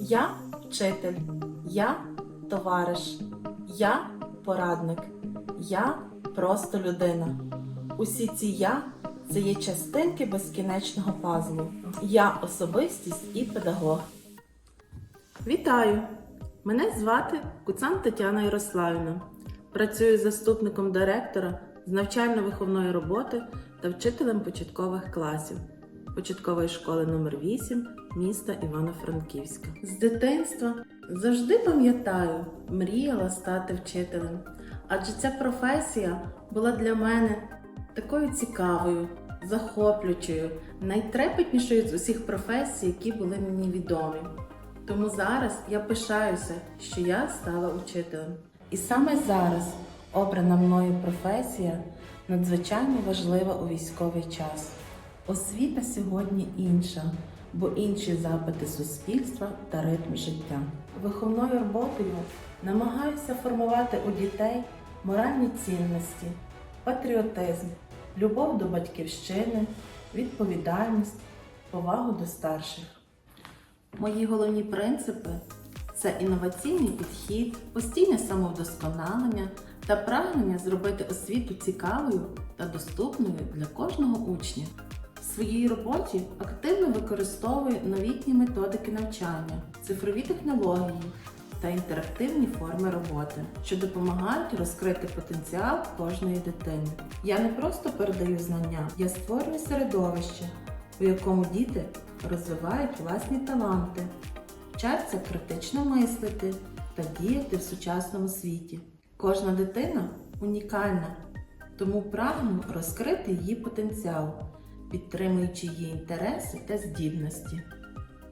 Я вчитель, я товариш, я порадник, я просто людина. Усі ці я це є частинки безкінечного пазлу. Я особистість і педагог. Вітаю! Мене звати Куцан Тетяна Ярославівна. Працюю заступником директора з навчально-виховної роботи та вчителем початкових класів початкової школи номер 8 міста Івано-Франківська. З дитинства завжди пам'ятаю, мріяла стати вчителем, адже ця професія була для мене такою цікавою, захоплюючою, найтрепетнішою з усіх професій, які були мені відомі. Тому зараз я пишаюся, що я стала учителем. І саме зараз обрана мною професія надзвичайно важлива у військовий час. Освіта сьогодні інша, бо інші запити суспільства та ритм життя. Виховною роботою намагаюся формувати у дітей моральні цінності, патріотизм, любов до батьківщини, відповідальність, повагу до старших. Мої головні принципи це інноваційний підхід, постійне самовдосконалення та прагнення зробити освіту цікавою та доступною для кожного учня. Своїй роботі активно використовую новітні методики навчання, цифрові технології та інтерактивні форми роботи, що допомагають розкрити потенціал кожної дитини. Я не просто передаю знання, я створюю середовище, у якому діти розвивають власні таланти, вчаться критично мислити та діяти в сучасному світі. Кожна дитина унікальна, тому прагну розкрити її потенціал, підтримуючи її інтереси та здібності.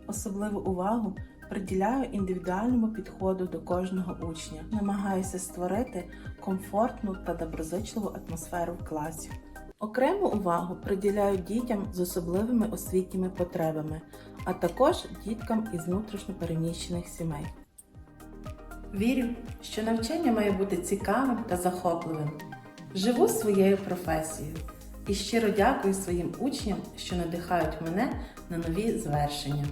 Особливу увагу приділяю індивідуальному підходу до кожного учня, намагаюся створити комфортну та доброзичливу атмосферу в класі. Окрему увагу приділяю дітям з особливими освітніми потребами, а також діткам із внутрішньопереміщених сімей. Вірю, що навчання має бути цікавим та захопливим. Живу своєю професією і щиро дякую своїм учням, що надихають мене на нові звершення.